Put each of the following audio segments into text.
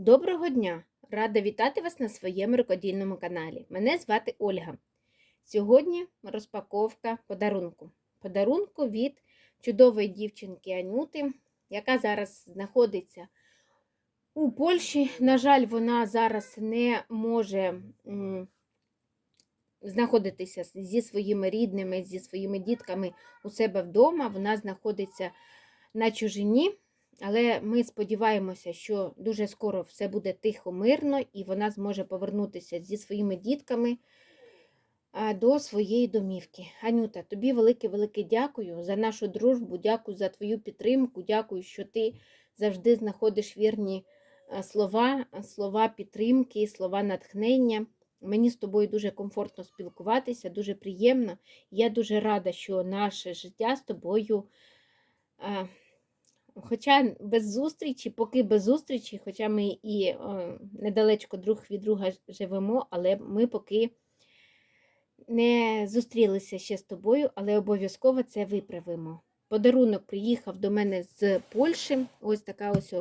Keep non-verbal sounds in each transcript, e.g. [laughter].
Доброго дня! Рада вітати вас на своєму рукодільному каналі. Мене звати Ольга. Сьогодні розпаковка подарунку. Подарунку від чудової дівчинки Анюти, яка зараз знаходиться у Польщі. На жаль, вона зараз не може знаходитися зі своїми рідними, зі своїми дітками у себе вдома. Вона знаходиться на чужині. Але ми сподіваємося, що дуже скоро все буде тихо, мирно, і вона зможе повернутися зі своїми дітками до своєї домівки. Анюта, тобі велике-велике дякую за нашу дружбу, дякую за твою підтримку, дякую, що ти завжди знаходиш вірні слова, слова підтримки, слова натхнення. Мені з тобою дуже комфортно спілкуватися, дуже приємно. Я дуже рада, що наше життя з тобою. Хоча без зустрічі, поки без зустрічі, хоча ми і е, недалечко друг від друга живемо, але ми поки не зустрілися ще з тобою, але обов'язково це виправимо. Подарунок приїхав до мене з Польщі. Ось така ось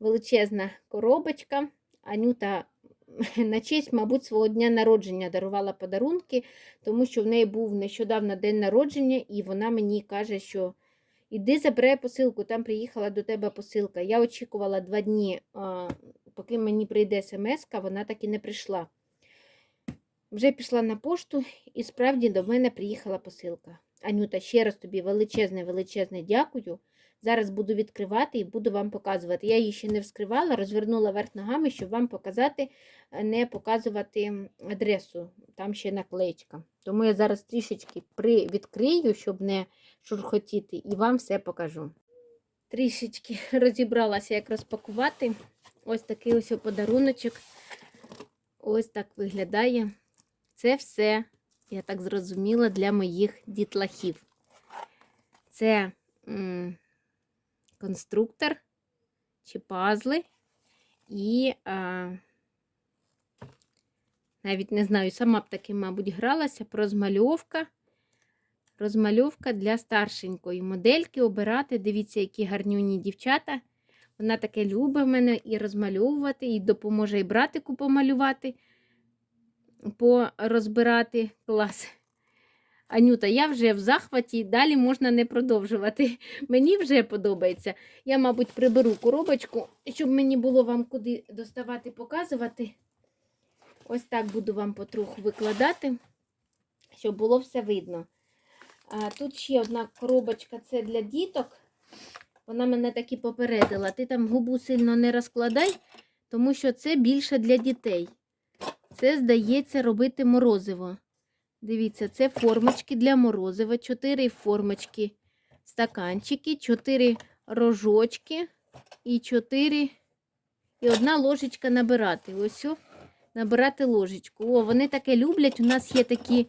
величезна коробочка. Анюта [laughs] на честь, мабуть, свого дня народження дарувала подарунки, тому що в неї був нещодавно день народження, і вона мені каже, що. Іди забирай посилку, там приїхала до тебе посилка. Я очікувала два дні, поки мені прийде смс, вона так і не прийшла. Вже пішла на пошту і справді до мене приїхала посилка. Анюта, ще раз тобі величезне, величезне дякую. Зараз буду відкривати і буду вам показувати. Я її ще не вскривала, розвернула верх ногами, щоб вам показати, не показувати адресу. Там ще наклеєчка. Тому я зараз трішечки привідкрию, щоб не шурхотіти, і вам все покажу. Трішечки [laughs] розібралася, як розпакувати. Ось такий ось подаруночок. Ось так виглядає. Це все, я так зрозуміла, для моїх дітлахів. Це конструктор чи пазли. І а, навіть не знаю, сама б таки, мабуть, гралася, розмальовка. Розмальовка для старшенької модельки обирати. Дивіться, які гарнюні дівчата. Вона таке любить мене і розмальовувати, і допоможе і братику помалювати, порозбирати клас. Анюта, я вже в захваті, далі можна не продовжувати. [laughs] Мені вже подобається. Я, мабуть, приберу коробочку, щоб мені було вам куди доставати, показувати. Ось так буду вам потроху викладати, щоб було все видно. А, Тут ще одна коробочка це для діток. Вона мене таки попередила. Ти там губу сильно не розкладай, тому що це більше для дітей. Це, здається, робити морозиво. Дивіться, це формочки для морозива. Чотири формочки, стаканчики, чотири рожочки і чотири. І одна ложечка набирати. Ось о, набирати ложечку. О, вони таке люблять. У нас є такі.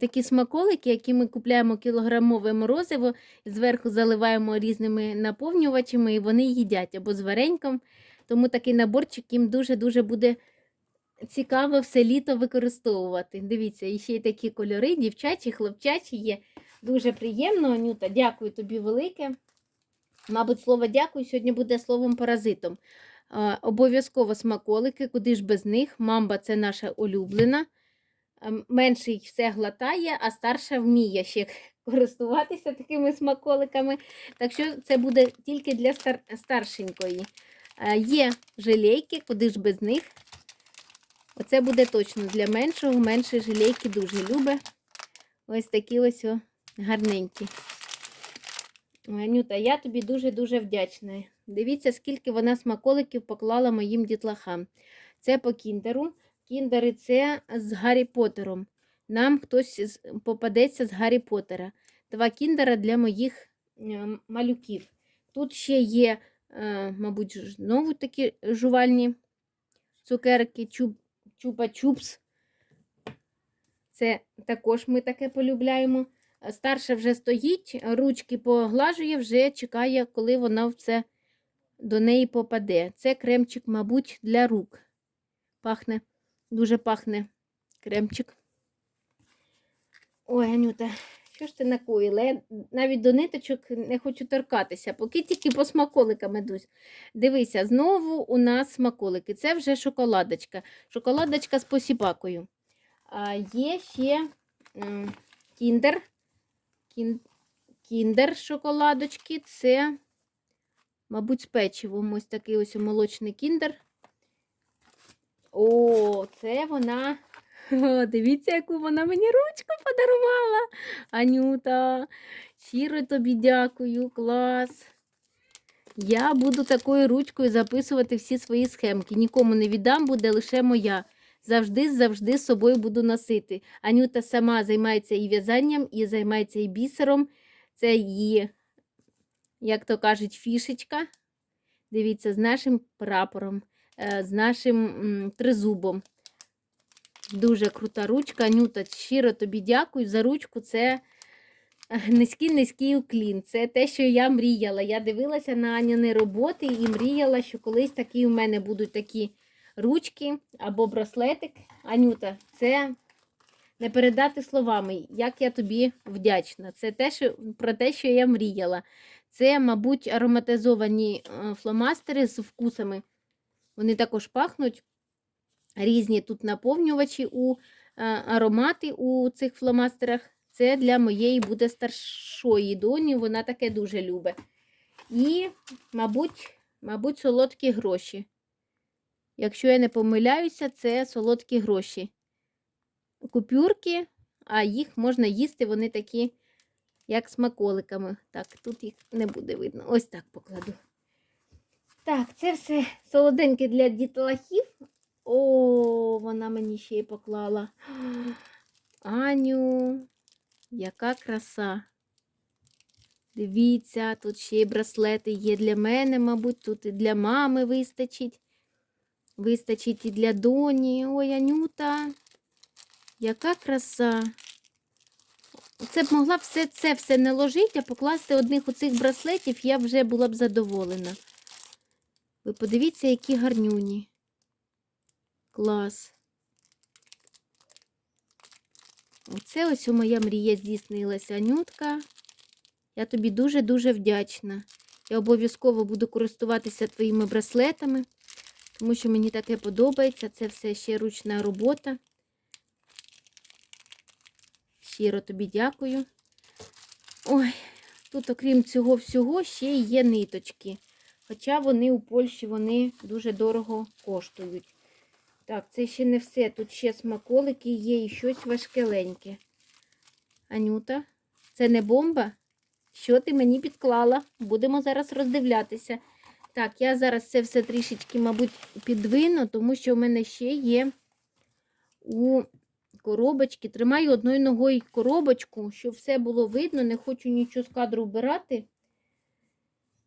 Такі смаколики, які ми купляємо кілограмове морозиво, зверху заливаємо різними наповнювачами, і вони їдять або з вареньком. Тому такий наборчик їм дуже-дуже буде цікаво все літо використовувати. Дивіться, і ще й такі кольори, дівчачі, хлопчачі є. Дуже приємно, Анюта. Дякую тобі велике. Мабуть, слово дякую сьогодні буде словом паразитом. Обов'язково смаколики, куди ж без них. Мамба це наша улюблена. Менший все глотає, а старша вміє ще користуватися такими смаколиками. Так що це буде тільки для стар... старшенької. Є желейки, куди ж без них. Оце буде точно для меншого. Менший желейки дуже любить. Ось такі ось о, гарненькі. Анюта, я тобі дуже-дуже вдячна. Дивіться, скільки вона смаколиків поклала моїм дітлахам. Це по кіндеру. Кіндери це з Гаррі Поттером. Нам хтось попадеться з Гаррі Поттера. Два кіндера для моїх е, малюків. Тут ще є, е, мабуть, знову такі жувальні цукерки, чупа-чупс. Це також ми таке полюбляємо. Старша вже стоїть, ручки поглажує, вже чекає, коли вона все до неї попаде. Це кремчик, мабуть, для рук. Пахне. Дуже пахне кремчик. Ой, Анюта, Що ж ти накоїла? Я навіть до ниточок не хочу торкатися, поки тільки по смаколикам ідусь. Дивися, знову у нас смаколики. Це вже шоколадочка. Шоколадочка з посіпакою. А є ще кіндер. Кіндер шоколадочки. Це, мабуть, з печивом. Ось такий ось молочний кіндер. О, це вона. О, дивіться, яку вона мені ручку подарувала. Анюта, щиро тобі дякую, клас. Я буду такою ручкою записувати всі свої схемки. Нікому не віддам, буде лише моя. Завжди, завжди з собою буду носити. Анюта сама займається і в'язанням, і займається і бісером. Це її, як то кажуть, фішечка. Дивіться, з нашим прапором, е, з нашим тризубом. Дуже крута ручка. Анюта, щиро тобі дякую за ручку. Це низький низький уклін. Це те, що я мріяла. Я дивилася на Аніни роботи і мріяла, що колись такі у мене будуть такі ручки або браслетик. Анюта, це не передати словами, як я тобі вдячна. Це те, що, про те, що я мріяла. Це, мабуть, ароматизовані е, фломастери з вкусами. Вони також пахнуть. Різні тут наповнювачі у е, аромати у цих фломастерах. Це для моєї буде старшої доні, вона таке дуже любить. І, мабуть, мабуть, солодкі гроші. Якщо я не помиляюся, це солодкі гроші. Купюрки, а їх можна їсти, вони такі, як смаколиками. Так, тут їх не буде видно. Ось так покладу. Так, це все солоденьке для дітлахів. О, вона мені ще й поклала. [gasps] Аню, яка краса. Дивіться, тут ще й браслети є для мене, мабуть, тут і для мами вистачить. Вистачить і для доні. Ой, Анюта, яка краса. Це б могла все це все не ложити, а покласти одних оцих браслетів, я вже була б задоволена. Ви подивіться, які гарнюні. Клас. Оце ось моя мрія здійснилася, Анютка. Я тобі дуже-дуже вдячна. Я обов'язково буду користуватися твоїми браслетами, тому що мені таке подобається. Це все ще ручна робота. Щиро тобі дякую. Ой, тут, окрім цього всього, ще є ниточки. Хоча вони у Польщі вони дуже дорого коштують. Так, це ще не все. Тут ще смаколики є і щось важкеленьке. Анюта, це не бомба? Що ти мені підклала? Будемо зараз роздивлятися. Так, я зараз це все трішечки, мабуть, підвину, тому що в мене ще є у коробочки. Тримаю одною ногою коробочку, щоб все було видно. Не хочу нічого з кадру вбирати.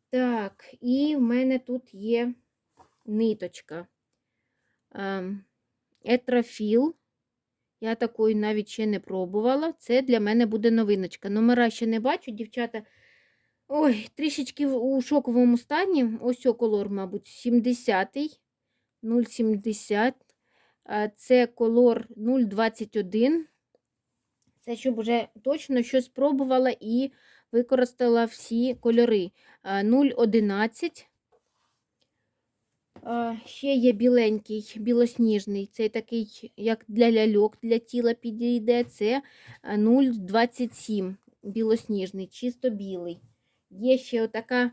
Так, і в мене тут є ниточка. Ем, Етрофіл. Я такої навіть ще не пробувала. Це для мене буде новиночка. Номера ще не бачу, дівчата. Ой, трішечки у шоковому стані. Ось колор, мабуть, 70-й. 0,70. Це колор 0,21. Це щоб вже точно щось спробувала і використала всі кольори. 0,11. Ще є біленький, білосніжний. Це такий, як для ляльок, для тіла підійде. Це 0,27 білосніжний, чисто білий. Є ще отака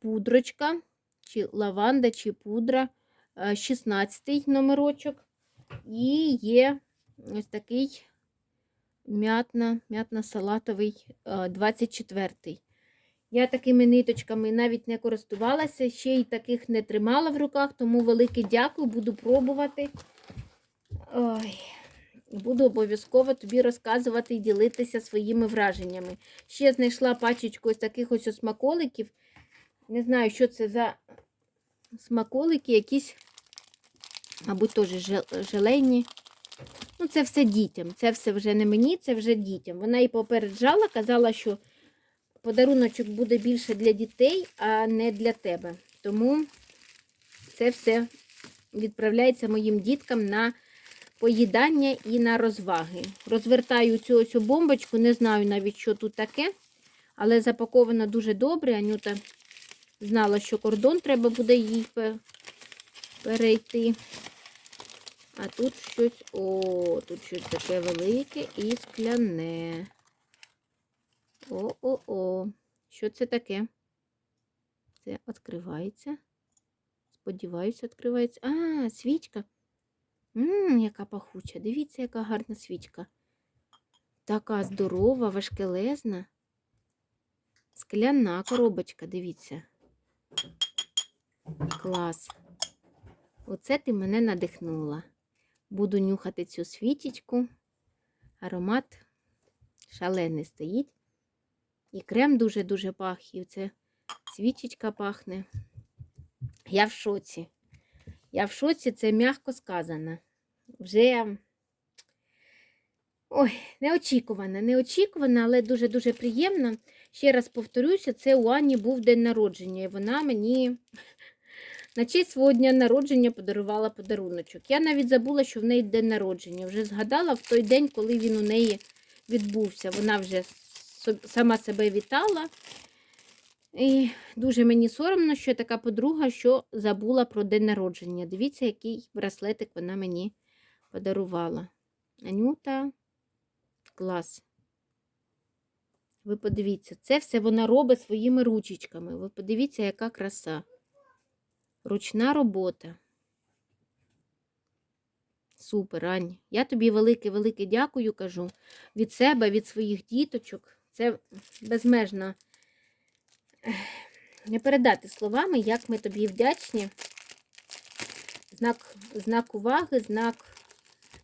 пудрочка, чи лаванда, чи пудра, 16 номерочок. І є ось такий м'ятно-салатовий 24-й. Я такими ниточками навіть не користувалася, ще й таких не тримала в руках, тому велике дякую, буду пробувати. Ой, буду обов'язково тобі розказувати і ділитися своїми враженнями. Ще знайшла пачечку ось таких ось смаколиків. Не знаю, що це за смаколики, якісь, мабуть, теж жел- желейні. Ну, це все дітям. Це все вже не мені, це вже дітям. Вона і попереджала, казала, що подаруночок буде більше для дітей, а не для тебе. Тому це все відправляється моїм діткам на поїдання і на розваги. Розвертаю цю ось бомбочку, не знаю навіть, що тут таке, але запаковано дуже добре. Анюта знала, що кордон треба буде їй перейти. А тут щось, о, тут щось таке велике і скляне. О-о-о. Що це таке? Це відкривається. Сподіваюся, відкривається. А, свічка. Ммм, яка пахуча. Дивіться, яка гарна свічка. Така здорова, важкелезна. Скляна коробочка, дивіться. Клас. Оце ти мене надихнула. Буду нюхати цю свічечку. Аромат шалений стоїть. І крем дуже-дуже пах, і це свічечка пахне. Я в шоці. Я в шоці, це м'яко сказано. Вже ой, неочікувано, неочікувано, але дуже-дуже приємно. Ще раз повторюся, це у Ані був день народження, і вона мені на честь свого дня народження подарувала подаруночок. Я навіть забула, що в неї день народження. Вже згадала в той день, коли він у неї відбувся. Вона вже сама себе вітала. І дуже мені соромно, що така подруга, що забула про день народження. Дивіться, який браслетик вона мені подарувала. Анюта, клас. Ви подивіться, це все вона робить своїми ручечками. Ви подивіться, яка краса. Ручна робота. Супер, Ань. Я тобі велике-велике дякую кажу від себе, від своїх діточок. Це безмежно не передати словами, як ми тобі вдячні. Знак, знак уваги, знак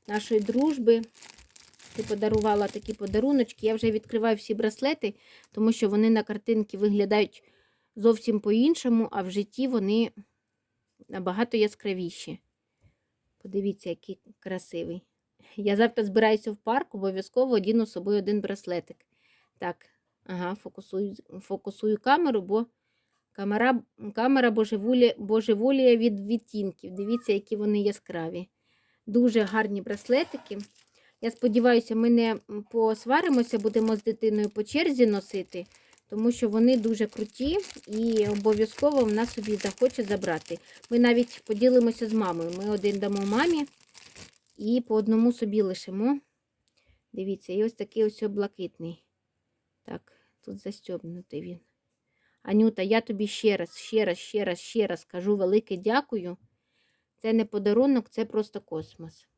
нашої дружби. Ти подарувала такі подаруночки. Я вже відкриваю всі браслети, тому що вони на картинці виглядають зовсім по-іншому, а в житті вони набагато яскравіші. Подивіться, який красивий. Я завтра збираюся в парк, обов'язково одіну з собою один браслетик. Так, ага, фокусую, фокусую камеру, бо камера, камера божеволі, божеволіє від відтінків. Дивіться, які вони яскраві. Дуже гарні браслетики. Я сподіваюся, ми не посваримося, будемо з дитиною по черзі носити, тому що вони дуже круті і обов'язково вона собі захоче забрати. Ми навіть поділимося з мамою. Ми один дамо мамі і по одному собі лишимо. Дивіться, і ось такий ось блакитний. Так, тут застьобнутий він. Анюта, я тобі ще раз, ще раз, ще раз, ще раз кажу велике дякую. Це не подарунок, це просто космос.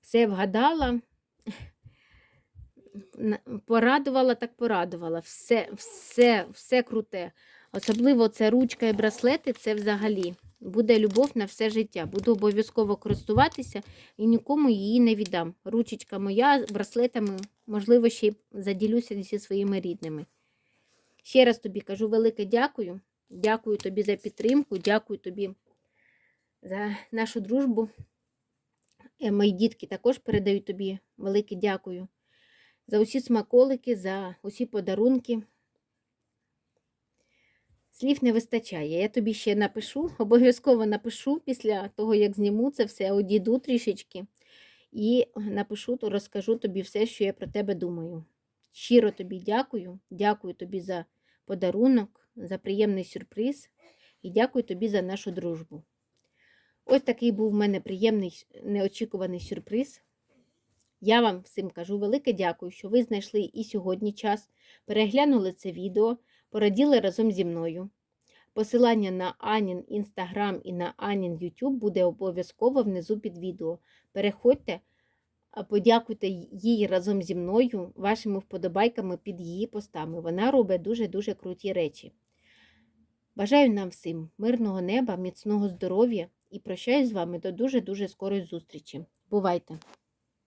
Все вгадала, [laughs] порадувала, так порадувала. Все, все, все круте. Особливо це ручка і браслети, це взагалі буде любов на все життя. Буду обов'язково користуватися і нікому її не віддам. Ручечка моя, браслетами, можливо, ще й заділюся зі своїми рідними. Ще раз тобі кажу велике дякую. Дякую тобі за підтримку, дякую тобі за нашу дружбу. Е, Мої дітки також передають тобі велике дякую за усі смаколики, за усі подарунки. Слів не вистачає. Я тобі ще напишу, обов'язково напишу після того, як зніму це все, одійду трішечки. І напишу, то розкажу тобі все, що я про тебе думаю. Щиро тобі дякую. Дякую тобі за подарунок, за приємний сюрприз і дякую тобі за нашу дружбу. Ось такий був в мене приємний неочікуваний сюрприз. Я вам всім кажу велике дякую, що ви знайшли і сьогодні час, переглянули це відео, пораділи разом зі мною. Посилання на Анін Інстаграм і на Анін Ютуб буде обов'язково внизу під відео. Переходьте, подякуйте їй разом зі мною, вашими вподобайками під її постами. Вона робить дуже-дуже круті речі. Бажаю нам всім мирного неба, міцного здоров'я і прощаюсь з вами до дуже-дуже скорої зустрічі. Бувайте!